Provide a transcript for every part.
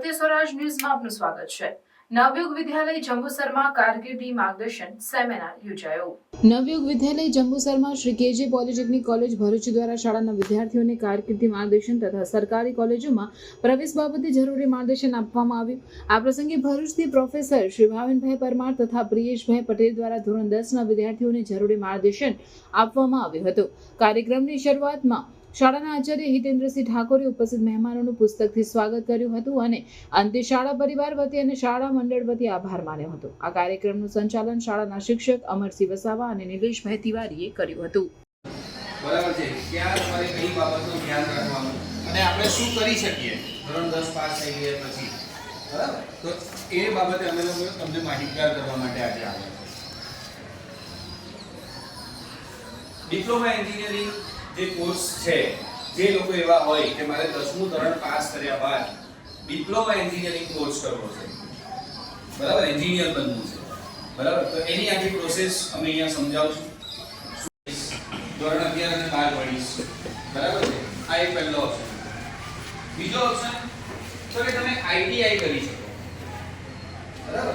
સત્ય સ્વરાજ ન્યૂઝમાં આપનું સ્વાગત છે. નવયુગ વિદ્યાલય જંબુસરમાં કારકિર્દી માર્ગદર્શન સેમિનાર યોજાયો. નવયુગ વિદ્યાલય જંબુસરમાં શ્રી કેજે પોલિટેકનિક કોલેજ ભરૂચ દ્વારા શાળાના વિદ્યાર્થીઓને કારકિર્દી માર્ગદર્શન તથા સરકારી કોલેજોમાં પ્રવેશ બાબતે જરૂરી માર્ગદર્શન આપવામાં આવ્યું. આ પ્રસંગે ભરૂચથી પ્રોફેસર શ્રી ભાવિનભાઈ પરમાર તથા પ્રિયેશભાઈ પટેલ દ્વારા ધોરણ દસના વિદ્યાર્થીઓને જરૂરી માર્ગદર્શન આપવામાં આવ્યું હતું. કાર્યક્રમની શરૂઆતમાં શાળાના આચાર્ય હિતેન્દ્રસિંહ ઠાકોરે ઉપસ્થિત મહેમાનોનું પુસ્તકથી સ્વાગત કર્યું હતું અને અંતે શાળા પરિવાર વતી અને શાળા મંડળ વતી આભાર માન્યો હતો. આ કાર્યક્રમનું સંચાલન શાળાના શિક્ષક અમરસિંહ વસાવા અને નિલેશભાઈ તિવારીએ કર્યું હતું. બરાબર છે. ક્યાં તમારે કઈ બાબતનું ધ્યાન રાખવાનું? અને આપણે શું કરી શકીએ? ધોરણ દસ પાસ થઈ ગયા પછી. બરાબર? તો એ બાબતે અમે લોકો તમને માહિતગાર કરવા માટે આજે આવ્યા ડિપ્લોમા એન્જિનિયરિંગ જે કોર્સ છે, જે લોકો એવા હોય કે મારે દસમું ધોરણ પાસ કર્યા બાદ ડિપ્લોમા એન્જિનિયરિંગ કોર્સ કરવો છે. બરાબર? એન્જિનિયર બનવું છે. બરાબર? તો એની આખી પ્રોસેસ અમે અહીંયા સમજાવશું. ધોરણ અગિયાર અને બાર ભણીશ. બરાબર છે? આ એક પહેલો ઓપ્શન બીજો ઓપ્શન તો કે તમે આઈટીઆઈ કરી શકો. બરાબર?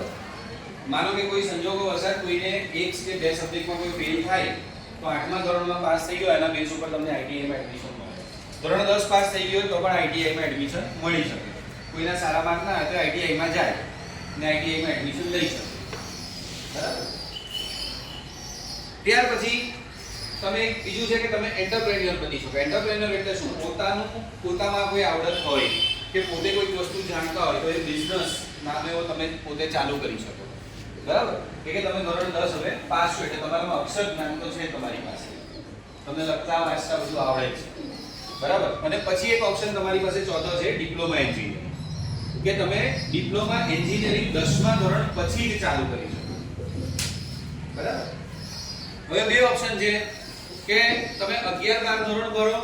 માનો કે કોઈ સંજોગો વસાત કોઈને એક કે બે સબ્જેક્ટમાં કોઈ ફેલ થાય તો આઠમા ધોરણમાં પાસ થઈ ગયો, એના બેઝ ઉપર તમને આઈટીઆઈમાં એડમિશન મળે. ધોરણ દસ પાસ થઈ ગયો તો પણ આઈટીઆઈમાં એડમિશન મળી શકે. કોઈના સારા માર્ક ના હોય તો આઈટીઆઈમાં જાય ને આઈટીઆઈમાં એડમિશન લઈ શકે. બરાબર? ત્યાર પછી તમે બીજું છે કે તમે એન્ટરપ્રેન્યોર બની શકો. એન્ટરપ્રેન્યોર એટલે શું? પોતાનું પોતામાં કોઈ આવડત હોય કે પોતે કોઈ વસ્તુ જાણતા હોય તો એ બિઝનેસ નામે તમે પોતે ચાલુ કરી શકો. બરાબર? કે તમે ધોરણ 10 હવે પાસ એટલે તમારામાં અક્ષર જ્ઞાન તો છે તમારી પાસે. તમને લખતા, વાંચતા બધું આવડે છે બરાબર? અને પછી એક ઓપ્શન તમારી પાસે ચોથો છે ડિપ્લોમા એન્જિનિયરિંગ કે તમે ડિપ્લોમા એન્જિનિયરિંગ 10મા ધોરણ પછી જ ચાલુ કરી શકો. બરાબર? હવે બે ઓપ્શન છે. કે તમે 11 બાર ધોરણ ભરો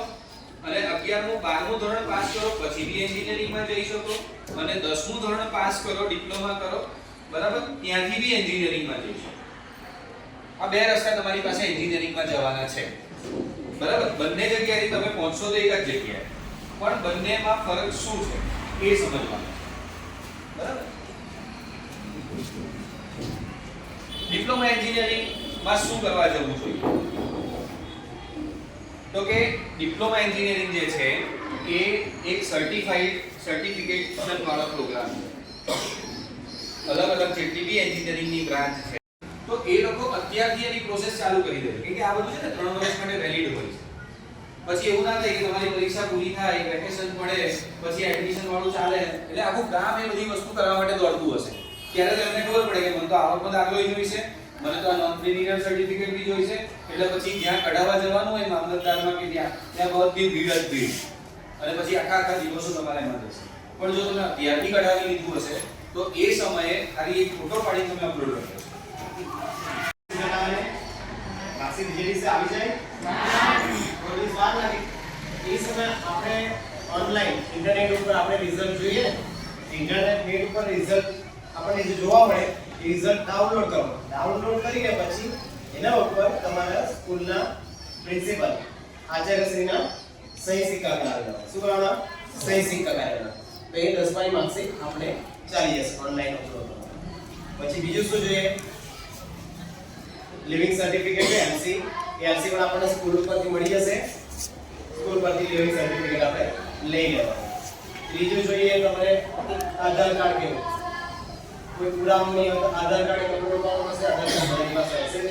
અને 11મું 12મું ધોરણ પાસ કરો, પછી બી એન્જિનિયરિંગમાં જઈ શકો. અને 10મું ધોરણ પાસ કરો ડિપ્લોમા કરો. બરાબર? ત્યાંથી બી એન્જિનિયરિંગમાં જઈ આ બે રસ્તા તમારી પાસે એન્જિનિયરિંગમાં જવાના છે. બરાબર? બંને જગ્યાએથી તમે પહોંચશો તો એક જ જગ્યાએ. પણ બંનેમાં ફરક શું છે એ સમજવાનું. બરાબર? ડિપ્લોમા એન્જિનિયરિંગમાં શું કરવા જવું જોઈએ? તો કે ડિપ્લોમા એન્જિનિયરિંગ જે છે એ એક સર્ટિફાઈડ સર્ટિફિકેશન વાળો પ્રોગ્રામ છે. અલગ અલગ જેટલી બી એન્જિનિયરિંગની બ્રાન્ચ છે. તો એ લોકો અત્યારથી એની પ્રોસેસ ચાલુ કરી દે કેમ કે આ બધું છે ને ત્રણ વર્ષ માટે વેલિડ હોય છે. પછી એવું ના થાય કે તમારી પરીક્ષા પૂરી થાય વેકેશન પડે, પછી એડમિશન વાળું ચાલે. એટલે આખું ગામ એ બધી વસ્તુ કરવા માટે દોડતું હશે. ત્યારે તો એમને ખબર પડે કે મને તો આવકનો દાખલો જોઈશે મને તો આ નોન ક્લિનિકલ સર્ટિફિકેટ બી જોઈશે એટલે પછી જ્યાં કઢાવવા જવાનું હોય મામલતદારમાં કે ત્યાં ત્યાં બધી ભીડ જ ભીડ. અને પછી આખા આખા દિવસો તમારે એમાં જશે પણ જો તમે અત્યારથી કઢાવી લીધું હશે તો એ સમયે ખાલી એક ફોટો પાડી તમે અપલોડ માસિક જેડી સે આવી જાય? થોડી વાર લાગે. એ સમય આપણે ઓનલાઈન ઇન્ટરનેટ ઉપર આપણે રિઝલ્ટ જોઈએ. ઇન્ટરનેટ નેટ ઉપર રિઝલ્ટ આપણને જે જોવા મળે, એ રિઝલ્ટ ડાઉનલોડ કરો. ડાઉનલોડ કરીને પછી એના ઉપર તમારા સ્કૂલના પ્રિન્સિપલ આચાર્યશ્રીના સહી સિક્કા કરાવેલા શું કરવાના? સહી સિક્કા કરાવેલા તો એ દસમાની માર્કશીટ આપણે ચાલી જશે ઓનલાઈન અપલોડ કરવા પછી બીજું શું જોઈએ? લિવિંગ સર્ટિફિકેટ છે એલસી એ એલસી પણ આપણને સ્કૂલ ઉપરથી મળી જશે. સ્કૂલ પરથી લિવિંગ સર્ટિફિકેટ આપણે લઈ લેવાનું. ત્રીજું જોઈએ તમારે આધાર કાર્ડ કેવું? કોઈ પુરાવો નહીં હોય તો આધાર કાર્ડ એક અપલોડ કરવાનું હશે આધાર કાર્ડ તમારી પાસે હશે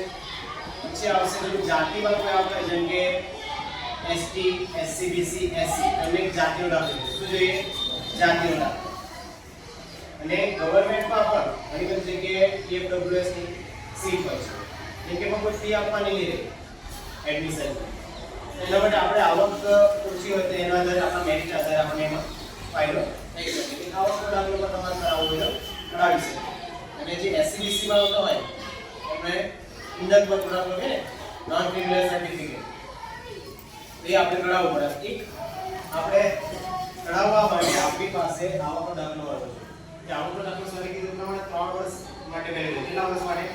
પછી આવશે પેલું જાતિમાં કોઈ આપણે, જેમ કે એસટી એસસી બીસી એસસી અનેક જાતિનો દાખલો શું જોઈએ? જાતિનો દાખલો. અને ગવર્મેન્ટમાં પણ ઘણી બધી જગ્યાએ ઈએફડબ્લ્યુએસની સીટ હોય છે. જેમ કે પણ કોઈ ફી આપવાની નહીં રહે એડમિશન એટલા માટે આપણે આવક ઓછી હોય તો એના આધારે આપણા મેરિટ આધારે આપણે એમાં ફાયદો થઈ શકે કે આવકનો દાખલો પણ તમારે કરાવવો હોય તો કરાવી શકે અને જે એસસીબીસીમાં આવતો હોય આપણે ઇન્ડકમાં થોડા હોય નોન ક્રિમિનલ સર્ટિફિકેટ એ આપણે કરાવવું પડે. એક આપણે કરાવવા માટે આપણી પાસે આવકનો દાખલો હોવો જોઈએ આવકનો દાખલો સરે કીધું પ્રમાણે ત્રણ વર્ષ માટે કેટલા વર્ષ માટે?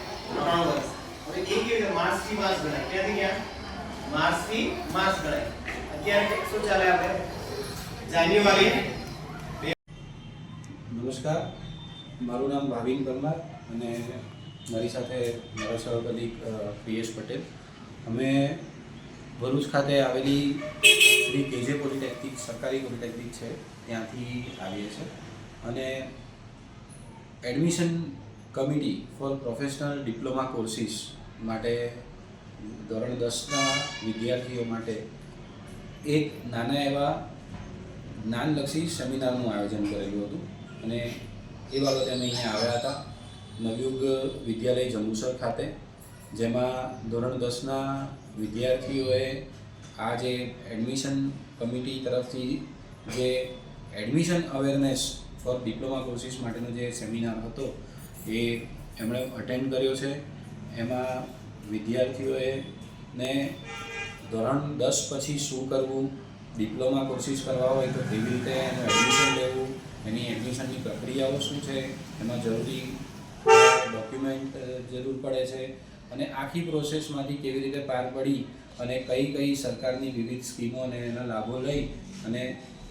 એ કેવી રીતે માસથી માર્ચ ગણાય? ક્યાંથી ક્યાં? માર્ચથી અત્યારે શું ચાલે આપણે. જાન્યુઆરી. નમસ્કાર. મારું નામ ભાવિન પરમાર અને મારી સાથે મારા સહકલિક પીએસ પટેલ. અમે ભરૂચ ખાતે આવેલી શ્રી કેજે પોલિટેકનિક, સરકારી પોલિટેકનિક છે. ત્યાંથી આવીએ છીએ. અને admission committee for professional diploma courses માટે ધોરણ દસના વિદ્યાર્થીઓ માટે એક નાના એવા જ્ઞાનલક્ષી સેમિનારનું આયોજન કરેલું હતું. અને એ બાબતે અમે અહીંયા આવ્યા હતા, નવયુગ વિદ્યાલય જંબુસર ખાતે, જેમાં ધોરણ દસના વિદ્યાર્થીઓએ આ જે એડમિશન કમિટી તરફથી જે admission awareness for diploma courses માટેનો જે સેમિનાર હતો, એ એમણે અટેન્ડ કર્યો છે. એમાં વિદ્યાર્થીઓએ ને ધોરણ દસ પછી શું કરવું ડિપ્લોમા કોર્સિસ કરવા હોય તો કેવી રીતે એનું એડમિશન લેવું, એની એડમિશનની પ્રક્રિયાઓ શું છે, એમાં જરૂરી ડોક્યુમેન્ટ જરૂર પડે છે અને આખી પ્રોસેસમાંથી કેવી રીતે પાર પડી અને કઈ કઈ સરકારની વિવિધ સ્કીમો અને એના લાભો લઈ અને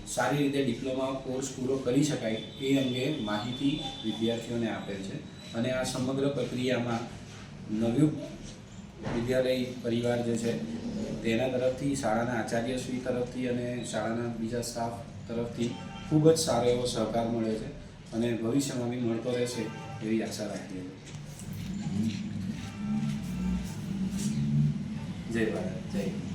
સારી રીતે ડિપ્લોમા કોર્સ પૂરો કરી શકાય એ અંગે માહિતી વિદ્યાર્થીઓને આપેલ છે. અને આ સમગ્ર પ્રક્રિયામાં નવયુગ વિદ્યાલય પરિવાર જે છે, તેના તરફથી, શાળાના આચાર્યશ્રી તરફથી અને શાળાના બીજા સ્ટાફ તરફથી ખૂબ જ સારો એવો સહકાર મળે છે અને ભવિષ્યમાં બી મળતો રહેશે એવી આશા રાખીએ જય ભારત. જય.